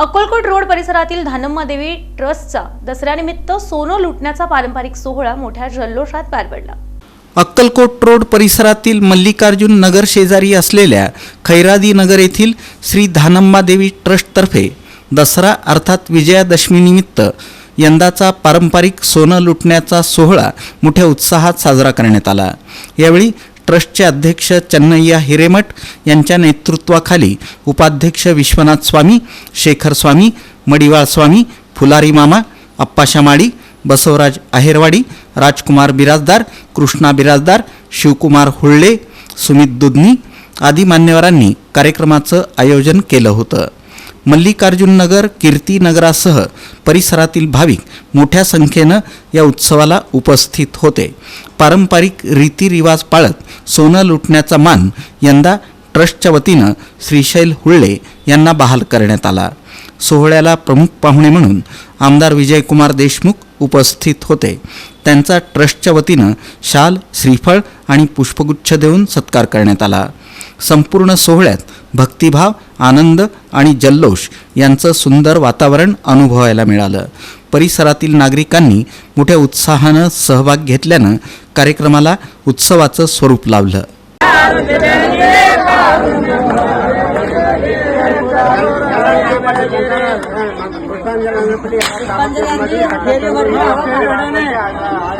Akkalkot road परिसरातील धानम्मा देवी ट्रस्टचा दसऱ्यानिमित्त सोनं लुटण्याचा पारंपरिक सोहळा मोठ्या जल्लोषात पार पडला. अक्कलकोट रोड परिसरातील मल्लिकार्जुन नगर शेजारी असलेल्या खैरादी नगर येथील श्री धानम्मादेवी ट्रस्टतर्फे दसरा अर्थात विजयादशमीनिमित्त यंदाचा पारंपरिक सोनं लुटण्याचा सोहळा मोठ्या उत्साहात साजरा करण्यात आला. यावेळी ट्रस्टचे अध्यक्ष चन्नय्या हिरेमठ यांच्या नेतृत्वाखाली उपाध्यक्ष विश्वनाथ स्वामी शेखर स्वामी मडिवाळ स्वामी फुलारी मामा अप्पाशा माळी बसवराज आहेरवाडी राजकुमार बिराजदार कृष्णा बिराजदार शिवकुमार हुळ्ळे सुमित दुधनी आदी मान्यवरांनी कार्यक्रमाचं आयोजन केलं होतं. मल्लिकार्जुन नगर कीर्तीनगरासह परिसरातील भाविक मोठ्या संख्येनं या उत्सवाला उपस्थित होते. पारंपरिक रीतिरिवाज पाळत सोनं लुटण्याचा मान यंदा ट्रस्टच्या वतीनं श्रीशैल हुळ्ळे यांना बहाल करण्यात आला. सोहळ्याला प्रमुख पाहुणे म्हणून आमदार विजयकुमार देशमुख उपस्थित होते. त्यांचा ट्रस्टच्या वतीनं शाल श्रीफळ आणि पुष्पगुच्छ देऊन सत्कार करण्यात आला. संपूर्ण सोहळ्यात भक्तिभाव आनंद आणि जल्लोष यांचं सुंदर वातावरण अनुभवायला मिळालं. परिसरातील नागरिकांनी मोठ्या उत्साहानं सहभाग घेतल्यानं कार्यक्रमाला उत्सवाचं स्वरूप लावलं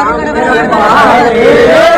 அருகரவர்